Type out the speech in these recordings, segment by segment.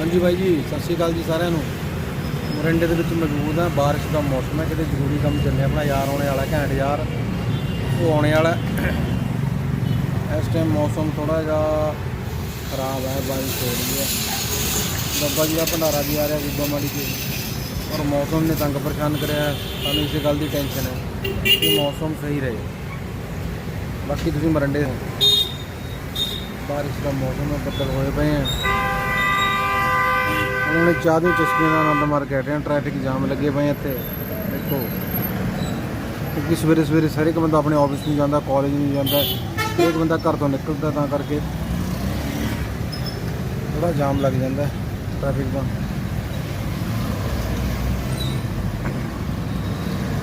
ਹਾਂਜੀ ਬਾਈ ਜੀ, ਸਤਿ ਸ਼੍ਰੀ ਅਕਾਲ ਜੀ ਸਾਰਿਆਂ ਨੂੰ। ਮਰਿੰਡੇ ਦੇ ਵਿੱਚ ਮੌਜੂਦ ਆ ਬਾਰਿਸ਼ ਦਾ ਮੌਸਮ ਹੈ, ਕਿਤੇ ਜ਼ਰੂਰੀ ਕੰਮ ਚੱਲਿਆ ਆਪਣਾ ਯਾਰ ਆਉਣੇ ਵਾਲਾ, ਘੈਂਟ ਯਾਰ। ਉਹ ਆਉਣੇ ਵਾਲਾ ਇਸ ਟਾਈਮ ਮੌਸਮ ਥੋੜਾ ਜਿਹਾ ਖਰਾਬ ਹੈ, ਬਾਰਿਸ਼ ਹੋ ਰਹੀ ਹੈ। ਬੱਬਾ ਜੀ ਦਾ ਭੰਡਾਰਾ ਵੀ ਆ ਰਿਹਾ ਗੁੱਬਾ ਮਾੜੀ ਕੇ ਔਰ ਮੌਸਮ ਨੇ ਤੰਗ ਪਰੇਸ਼ਾਨ ਕਰਿਆ ਸਾਨੂੰ ਇਸੇ ਗੱਲ ਦੀ ਟੈਨਸ਼ਨ ਹੈ ਕਿ ਮੌਸਮ ਸਹੀ ਰਹੇ। ਬਾਕੀ ਤੁਸੀਂ ਮਰੰਡੇ ਹੋ। ਬਾਰਿਸ਼ ਦਾ ਮੌਸਮ ਹੈ, ਬੱਦਲ ਹੋਏ ਪਏ ਹੈ। ਉਹਨਾਂ ਨੇ ਚਾਹ ਦੀਆਂ ਚਸਕੀਆਂ ਦਾ ਆਨੰਦ ਮਾਰ ਕੇ ਹਟੇ ਆ ਟ੍ਰੈਫਿਕ ਜਾਮ ਲੱਗੇ ਪਏ ਆ ਇੱਥੇ। ਦੇਖੋ, ਕਿਉਂਕਿ ਸਵੇਰੇ ਸਵੇਰੇ ਹਰ ਇੱਕ ਬੰਦਾ ਆਪਣੇ ਆਫਿਸ ਨੂੰ ਜਾਂਦਾ ਕਾਲਜ ਨੂੰ ਜਾਂਦਾ ਇੱਕ ਬੰਦਾ ਘਰ ਤੋਂ ਨਿਕਲਦਾ ਤਾਂ ਕਰਕੇ। ਥੋੜਾ ਜਾਮ ਲੱਗ ਜਾਂਦਾ ਟ੍ਰੈਫਿਕ ਦਾ।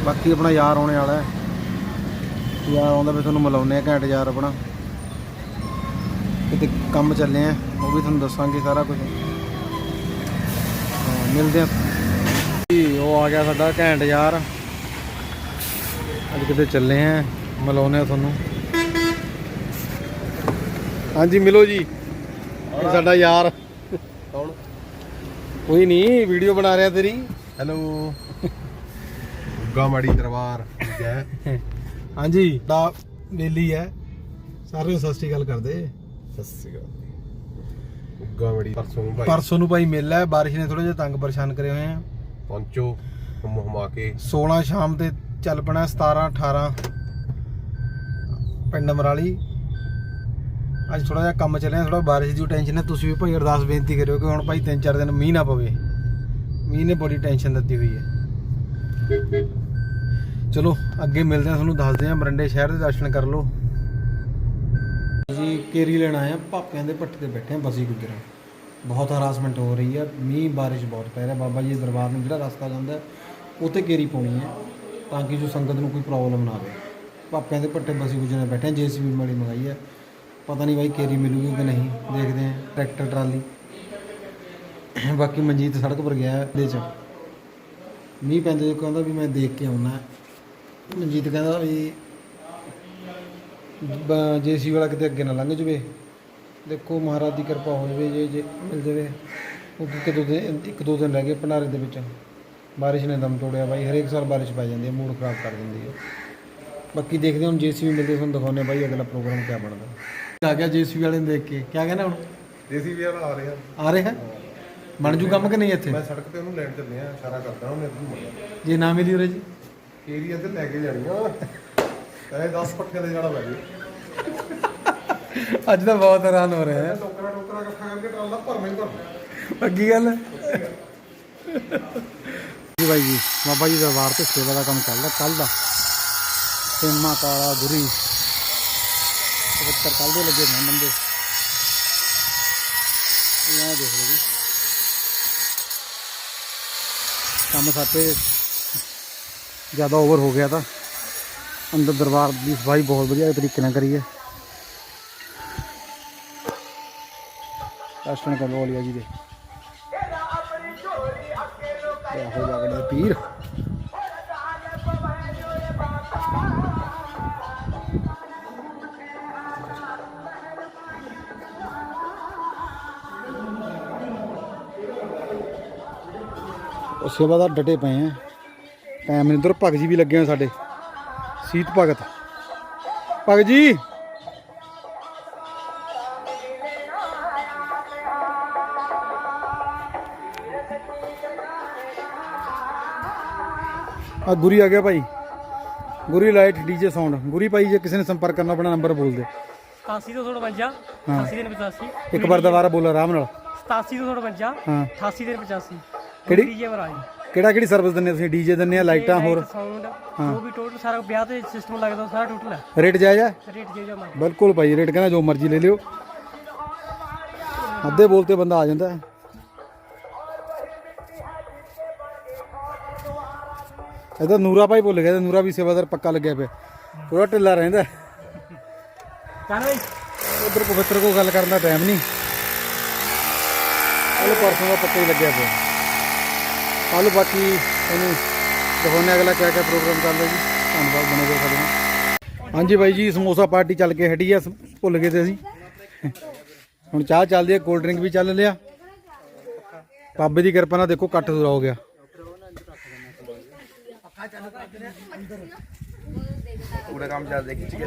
ਬਾਕੀ ਆਪਣਾ ਯਾਰ ਆਉਣੇ ਵਾਲਾ ਹੈ। ਯਾਰ ਆਉਂਦਾ ਵੀ ਤੁਹਾਨੂੰ ਮਿਲਾਉਂਦੇ ਆ ਘੈਂਟ ਯਾਰ ਆਪਣਾ। ਕਿਤੇ ਕੰਮ ਚੱਲੇ ਆ, ਉਹ ਵੀ ਤੁਹਾਨੂੰ ਦੱਸਾਂਗੇ ਸਾਰਾ ਕੁਝ ਮਿਲਦੇ ਆ ਜੀ ਉਹ ਆ ਗਿਆ ਸਾਡਾ ਘੈਂਟ ਯਾਰ। ਅੱਜ ਕਿਤੇ ਚੱਲੇ ਆ ਮਿਲਾਉਂਦੇ ਆ ਤੁਹਾਨੂੰ। ਹਾਂਜੀ ਮਿਲੋ ਜੀ। ਇਹ ਸਾਡਾ ਯਾਰ। ਕੌਣ? ਕੋਈ ਨਹੀਂ ਵੀਡੀਓ ਬਣਾ ਰਿਹਾ ਤੇਰੀ। ਹੈਲੋ। ਗਾਮੜੀ ਦਰਬਾਰ ਜੈ ਹਾਂਜੀ। ਦਾ ਬੇਲੀ ਹੈ। ਸਾਰਿਆਂ ਨੂੰ ਸਤਿ ਸ਼੍ਰੀ ਅਕਾਲ ਕਰਦੇ। ਸਤਿ ਸ੍ਰੀ ਅਕਾਲ। ਗਾਮੜੀ ਪਰਸੋਂ ਨੂੰ ਭਾਈ। ਪਰਸੋਂ ਨੂੰ ਭਾਈ ਮੇਲਾ ਹੈ ਬਾਰਿਸ਼ ਨੇ ਥੋੜਾ ਜਿਹਾ ਤੰਗ ਪਰੇਸ਼ਾਨ ਕਰੇ ਹੋਏ ਆ। ਪਹੁੰਚੋ ਹਮ ਹਮਾ ਕੇ। 16 ਸ਼ਾਮ ਤੇ ਚੱਲ ਪਣਾ 17 18 ਪਿੰਡ ਮਰਾਲੀ। ਅੱਜ ਥੋੜਾ ਜਿਹਾ ਕੰਮ ਚੱਲਿਆ ਥੋੜਾ ਬਾਰਿਸ਼ ਦੀ ਟੈਨਸ਼ਨ ਹੈ ਤੁਸੀਂ ਵੀ ਭਾਈ ਅਰਦਾਸ ਬੇਨਤੀ ਕਰਿਓ ਕਿ ਹੁਣ ਭਾਈ 3-4 ਦਿਨ ਮੀਂਹ ਨਾ ਪਵੇ। ਮੀਂਹ ਨੇ ਬੜੀ ਟੈਨਸ਼ਨ ਦਿੱਤੀ ਹੋਈ ਹੈ। ਚਲੋ ਅੱਗੇ ਮਿਲਦੇ ਹਾਂ ਤੁਹਾਨੂੰ ਦੱਸਦੇ ਹਾਂ ਮਰੰਡੇ ਸ਼ਹਿਰ ਦੇ ਦਰਸ਼ਨ ਕਰ ਲਓ। ਜੀ ਕੇਰੀ ਲੈਣ ਆਏ ਆ ਭਾਪਿਆਂ ਦੇ ਪੱਟੇ ਤੇ ਬੈਠੇ ਆ ਬਸੀ ਗੁਜਰਾਂ ਬਹੁਤ ਹਰਾਸਮੈਂਟ ਹੋ ਰਹੀ ਹੈ ਮੀਂਹ ਬਾਰਿਸ਼ ਬਹੁਤ ਪੈ ਰਿਹਾ। ਬਾਬਾ ਜੀ ਦੇ ਦਰਬਾਰ ਨੂੰ ਜਿਹੜਾ ਰਸਤਾ ਜਾਂਦਾ ਉੱਥੇ ਕੇਰੀ ਪਾਉਣੀ ਹੈ ਤਾਂ ਕਿ ਜੋ ਸੰਗਤ ਨੂੰ ਕੋਈ ਪ੍ਰੋਬਲਮ ਨਾ ਆਵੇ। ਭਾਪਿਆਂ ਦੇ ਪੱਟੇ ਬਸੀ ਗੁਜਰਾਂ ਬੈਠੇ ਜੇਸੀਬੀ ਵਾਲੀ ਮੰਗਾਈ ਹੈ। ਪਤਾ ਨਹੀਂ ਬਾਈ ਕੇਰੀ ਮਿਲੂਗੀ ਕਿ ਨਹੀਂ, ਦੇਖਦੇ ਆ ਟਰੈਕਟਰ, ਟਰਾਲੀ। ਬਾਕੀ ਮਨਜੀਤ ਸੜਕ ਪਰ ਗਿਆ ਇਹਦੇ ਚ। ਮੀਂਹ ਪੈਂਦੇ ਕਹਿੰਦਾ ਵੀ ਮੈਂ ਦੇਖ ਕੇ ਆਉਣਾ। ਮਨਜੀਤ ਕਹਿੰਦਾ ਵੀ ਜੇਸੀ ਵਾਲਾ ਕਿਤੇ ਅੱਗੇ ਨਾ ਲੰਘ ਜਵੇ। ਦੇਖੋ ਮਹਾਰਾਜ ਦੀ ਕਿਰਪਾ ਹੋ ਜਵੇ ਜੇ ਜੇ ਮਿਲ ਜਵੇ। ਉਹ ਕਿ ਦੋ ਦਿਨ ਇੱਕ ਦੋ ਦਿਨ ਰਹਿ ਗਏ ਭੰਡਾਰੇ ਦੇ ਵਿੱਚ। ਬਾਰਿਸ਼ ਨੇ ਦਮ ਤੋੜਿਆ ਬਾਈ ਹਰੇਕ ਸਾਲ ਬਾਰਿਸ਼ ਪੈ ਜਾਂਦੀ ਹੈ ਮੂਡ ਖਰਾਬ ਕਰ ਦਿੰਦੀ ਹੈ। ਬਾਕੀ ਦੇਖਦੇ ਹਾਂ ਜੇਸੀਬੀ ਮਿਲਦੇ ਤੁਹਾਨੂੰ ਦਿਖਾਉਂਦੇ ਹਾਂ ਬਾਈ ਅਗਲਾ ਪ੍ਰੋਗਰਾਮ ਕਿਆ ਬਣਦਾ। ਆ ਗਿਆ ਜੇਸੀਬੀ ਵਾਲੇ ਨੂੰ ਦੇਖ ਕੇ? ਕਿਆ ਕਹਿੰਦਾ ਹੁਣ? ਦੇਸੀ ਵੀ ਆ ਰਿਹਾ। ਆ ਰਿਹਾ? ਬਣ ਜੂ ਕੰਮ ਕਿ ਨਹੀਂ ਇੱਥੇ? ਮੈਂ ਸੜਕ ਤੇ ਉਹਨੂੰ ਲੈਣ ਚੱਲੇ ਆ ਇਸ਼ਾਰਾ ਕਰਦਾ ਉਹਨੇ ਜੇ ਨਾ ਮਿਲੀ ਉਰੇ ਜੀ। ਏਰੀਆ ਤੇ ਲੈ ਕੇ ਜਾਣੀਆਂ ਕਹੇ 10 ਪੱਟੀਆਂ ਤੇ ਜਾਣਾ ਲੱਗੇ ਅੱਜ ਤਾਂ ਬਹੁਤ ਹੈਰਾਨ ਹੋ ਰਿਹਾ ਹੈ ਟੋਕਰਾ ਟੋਕਰਾ ਇਕੱਠਾ ਕਰਕੇ ਟਰਾਲਾ ਭਰਨਾ ਹੀ ਭਰਨਾ ਪੱਕੀ ਗੱਲ ਜੀ ਬਾਈ ਜੀ ਬਾਬਾ ਜੀ ਦਰਬਾਰ ਤੇ ਸੇਵਾ ਦਾ ਕੰਮ ਚੱਲਦਾ ਕੱਲ ਦਾ। ਸੇਮਾ ਕਾਲਾ ਗੁਰੀ। ਪਵਿੱਤਰ ਕੱਲ ਦੇ ਲੱਗੇ ਨੇ ਬੰਦੇ। ਇਹ ਦੇਖ ਲਓ ਜੀ। ਕੰਮ ਸਾਤੇ ਜ਼ਿਆਦਾ ਓਵਰ ਹੋ ਗਿਆ ਤਾਂ। ਅੰਦਰ ਦਰਬਾਰ ਦੀ ਸਫ਼ਾਈ ਬਹੁਤ ਵਧੀਆ ਤਰੀਕੇ ਨਾਲ ਕਰੀ ਹੈ। ਦਰਸ਼ਨ ਕਰ ਲੋ ਲਿਆ ਜੀ ਦੇ। ਤੇ ਆਹੋ ਪੀਰ। ਸੇਵਾਦਾਰ ਡਟੇ ਪਏ ਆ। ਟਾਈਮ ਇਧਰ ਭਗਤ ਵੀ ਲੱਗੇ ਹੋਏ ਸਾਡੇ। ਸੀਤ ਭਗਤ। ਭਗਤ ਜੀ। ਆ ਗੁਰੀ ਆ ਗਿਆ ਭਾਈ। Guri light DJ sound Guri ਭਾਈ ਜੇ ਕਿਸੇ ਨੇ ਸੰਪਰਕ ਕਰਨਾ ਆਪਣਾ ਨੰਬਰ ਬੋਲ ਦੇ 87 ਤੋਂ 52 ਹਾਂ। 88 ਦਿਨ 85 ਇੱਕ ਵਾਰ ਦੁਬਾਰਾ ਬੋਲ ਆਰਾਮ ਨਾਲ। 87 ਤੋਂ 52 ਹਾਂ। 88 ਦਿਨ 85 ਕਿਹੜੀ? ਡੀਜੇ ਮਹਾਰਾਜ ਕਿਹੜਾ ਕਿਹੜੀ ਸਰਵਿਸ ਦਿੰਦੇ ਤੁਸੀਂ? ਡੀਜੇ ਦਿੰਦੇ ਆ ਲਾਈਟਾਂ ਹੋਰ? ਸਾਊਂਡ ਜੋ ਵੀ ਟੋਟਲ ਸਾਰਾ ਵਿਆਹ ਤੇ ਸਿਸਟਮ ਲੱਗਦਾ ਉਹ ਸਾਰਾ ਟੋਟਲ ਹੈ। ਰੇਟ ਜਾਇਜ਼ ਆ ਰੇਟ ਜੇ ਜਮਾ ਬਿਲਕੁਲ ਭਾਈ ਰੇਟ ਕਹਿੰਦਾ ਜੋ ਮਰਜ਼ੀ ਲੈ ਲਿਓ। ਅੱਧੇ ਬੋਲ ਤੇ ਬੰਦਾ ਆ ਜਾਂਦਾ। ਹੈ। ਇਹਦਾ ਨੂਰਾ ਭਾਈ ਭੁੱਲ ਗਿਆ ਤੇ ਨੂਰਾ ਵੀ ਸੇਵਾਦਾਰ ਪੱਕਾ ਲੱਗਿਆ ਪਿਆ। ਥੋੜਾ ਢਿੱਲਾ ਰਹਿੰਦਾ। ਚੱਲ ਬਈ। ਉਧਰ ਪਵਿੱਤਰ ਕੋ ਗੱਲ ਕਰਨ ਦਾ ਟਾਈਮ ਨਹੀਂ। ਕੱਲ ਪਰਸੋਂ ਦਾ ਪੱਕਾ ਹੀ ਲੱਗਿਆ ਪਿਆ। ਕੱਲ ਬਾਕੀ ਉਹਨੂੰ ਦਿਖਾਉਂਦੇ ਹਾਂ ਅਗਲਾ ਕਿਆ ਕਿਆ ਪ੍ਰੋਗਰਾਮ ਚੱਲਦਾ ਜੀ। ਧੰਨਵਾਦ ਬਣੇ ਰਹੋ ਸਾਡੇ ਨਾਲ। ਹਾਂਜੀ ਬਾਈ ਜੀ ਸਮੋਸਾ ਪਾਰਟੀ ਚੱਲ ਕੇ ਹਟੀ ਆ ਭੁੱਲ ਗਏ ਤੇ ਅਸੀਂ। ਹੁਣ ਚਾਹ ਚੱਲਦੀ ਹੈ ਕੋਲਡ ਡਰਿੰਕ ਵੀ ਚੱਲ ਲਿਆ। ਬਾਬੇ ਦੀ ਕਿਰਪਾ ਨਾਲ ਦੇਖੋ ਕੱਟ ਦੂਰਾ ਹੋ ਗਿਆ। ਪੂਰਾ ਕੰਮ ਚੱਲਦਾ ਖਿੱਚ ਕੇ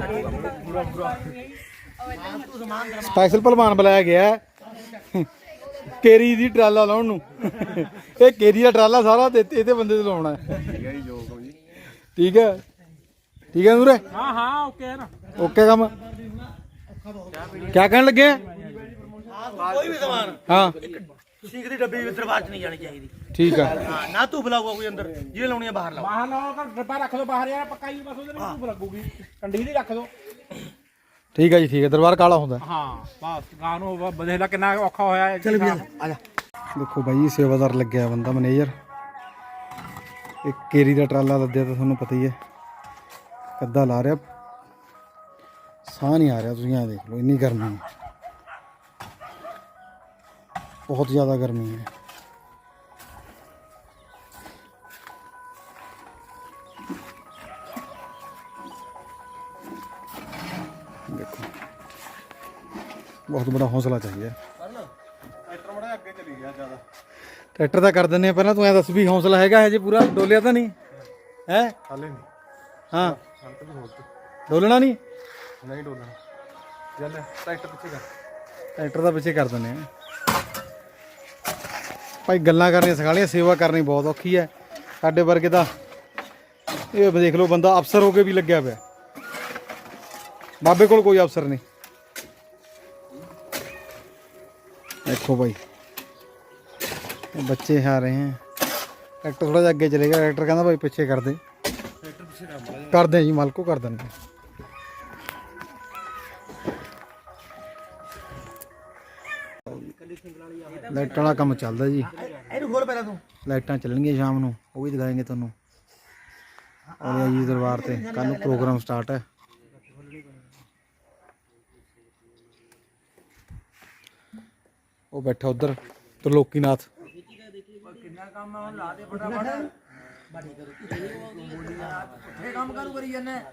ਸਪੈਸ਼ਲ ਪਹਿਲਵਾਨ ਬੁਲਾਇਆ ਗਿਆ। ਕੇਰੀ ਦੀ ਟਰਾਲਾ ਲਾਉਣ ਨੂੰ। ਇਹ ਕੇਰੀ ਦਾ ਟਰਾਲਾ ਸਾਰਾ ਤੇ ਇਹਦੇ ਬੰਦੇ ਤੇ ਲਾਉਣਾ। ਹੈ ਠੀਕ ਹੈ? ਜੀ ਜੋ ਜੀ ਠੀਕ ਹੈ ਠੀਕ ਹੈ ਨੂਰੇ? ਹਾਂ ਹਾਂ ਓਕੇ ਹੈ ਨਾ। ਓਕੇ ਕੰਮ। ਕਿਆ ਕਹਿਣ ਲੱਗੇ ਕੋਈ ਵੀ ਸਮਾਨ। ਹਾਂ। ਠੀਕ ਦੀ ਡੱਬੀ ਵੀ ਚ ਨਹੀਂ ਜਾਣੀ ਚਾਹੀਦੀ। ਠੀਕ ਆ। ਹਾਂ ਨਾ ਧੂਪ ਲਾਊਗਾ ਕੋਈ ਅੰਦਰ। ਜਿਹਨੇ ਲਾਉਣੀ ਆ ਬਾਹਰ ਲਾਓ। ਬਾਹਰ ਲਾਓ ਤਾਂ ਡੱਬਾ ਰੱਖ ਦੋ ਬਾਹਰ ਯਾਰ ਪੱਕਾ ਹੀ ਬਸ ਉਹਦੇ ਵਿੱਚ ਧੁੱਪ ਲੱਗੂਗੀ। ਕੰਡੀ ਦੀ ਰੱਖ ਦੋ। ਠੀਕ ਹੈ ਜੀ ਠੀਕ ਹੈ ਦਰਬਾਰ ਕਾਲਾ ਹੁੰਦਾ। ਹਾਂ ਬਸ ਗਾਂ ਨੂੰ ਬ- ਕਿੰਨਾ ਔਖਾ ਹੋਇਆ ਚੱਲ ਵੀ ਆ ਜਾ। ਦੇਖੋ ਬਾਈ ਸੇਵਾਦਾਰ ਲੱਗਿਆ ਬੰਦਾ ਮੈਨੇਜਰ। ਇੱਕ ਕੇਰੀ ਦਾ ਟਰਾਲਾ ਲੱਦਿਆ ਤਾਂ ਤੁਹਾਨੂੰ ਪਤਾ ਹੀ ਹੈ। ਕੱਦਾ ਲਾ ਰਿਹਾ। ਸਾਹ ਨਹੀਂ ਆ ਰਿਹਾ ਤੁਸੀਂ ਆ ਦੇਖ ਲਓ ਇੰਨੀ ਗਰਮੀ ਹੈ। ਬਹੁਤ ਜ਼ਿਆਦਾ ਗਰਮੀ ਹੈ। ਬਹੁਤ ਬੜਾ ਹੌਸਲਾ ਚਾਹੀਦਾ ਟਰੈਕਟਰ ਬੜਾ ਅੱਗੇ ਚਲੀ ਗਿਆ ਜ਼ਿਆਦਾ। ਟਰੈਕਟਰ ਦਾ ਕਰ ਦਿੰਨੇ ਆ ਪਹਿਲਾਂ ਤੂੰ ਐ ਦੱਸ ਵੀ ਹੌਸਲਾ ਹੈਗਾ ਹਜੇ ਪੂਰਾ? ਡੋਲਿਆ ਤਾਂ ਨਹੀਂ? ਹੈ? ਹਾਲੇ ਨਹੀਂ। ਹਾਂ। ਹਲਕ ਵੀ ਹੋਰ ਤੇ। ਡੋਲਣਾ ਨਹੀਂ? ਨਹੀਂ ਡੋਲਣਾ। ਚੱਲ ਟਰੈਕਟਰ ਪਿੱਛੇ ਕਰ। ਟਰੈਕਟਰ ਦਾ ਪਿੱਛੇ ਕਰ ਦਿੰਨੇ ਆ ਭਾਈ ਗੱਲਾਂ ਕਰਨੀਆਂ ਸਿਖਾ ਲਈਆਂ ਸੇਵਾ ਕਰਨੀ ਬਹੁਤ ਔਖੀ ਹੈ। ਸਾਡੇ ਵਰਗੇ ਦਾ ਇਹ ਦੇਖ ਲਓ ਬੰਦਾ ਅਫਸਰ ਹੋ ਕੇ ਵੀ ਲੱਗਿਆ ਪਿਆ। ਬਾਬੇ ਕੋਲ ਕੋਈ ਅਫਸਰ ਨਹੀਂ। ਦੇਖੋ ਭਾਈ ਇਹ ਬੱਚੇ ਆ ਰਹੇ हैं ट्रैक्टर थोड़ा ਜਿਹਾ ਅੱਗੇ ਚਲੇਗਾ ਟਰੈਕਟਰ ਕਹਿੰਦਾ ਭਾਈ ਪਿੱਛੇ ਕਰ ਦੇ ਕਰਦੇ ਆ ਜੀ ਮਾਲਕੋ ਕਰ ਦਿੰਦੇ ਲਾਈਟਾਂ ਵਾਲਾ ਕੰਮ ਚੱਲਦਾ ਜੀ ਇਹਨੂੰ ਖੋਲ ਪਹਿਲਾਂ ਤੂੰ ਲਾਈਟਾਂ ਚੱਲਣਗੀਆਂ ਸ਼ਾਮ ਨੂੰ ਉਹ ਵੀ ਦਿਖਾਏਂਗੇ ਤੁਹਾਨੂੰ ਔਰ ਜੀ ਦਰਬਾਰ ਤੇ ਕੱਲ ਨੂੰ ਪ੍ਰੋਗਰਾਮ ਸਟਾਰਟ ਹੈ ਉਹ ਬੈਠਾ ਉਧਰ ਤ੍ਰਿਲੋਕੀਨਾਥ। ਕਿੰਨਾ ਕੰਮ ਆ ਲਾ ਦੇ ਫਟਾਫਟ। ਬਾਡੀ ਕਰੋ। ਇਹ ਕੰਮ ਕਰੂ ਕਰੀ ਜਾਂਦਾ।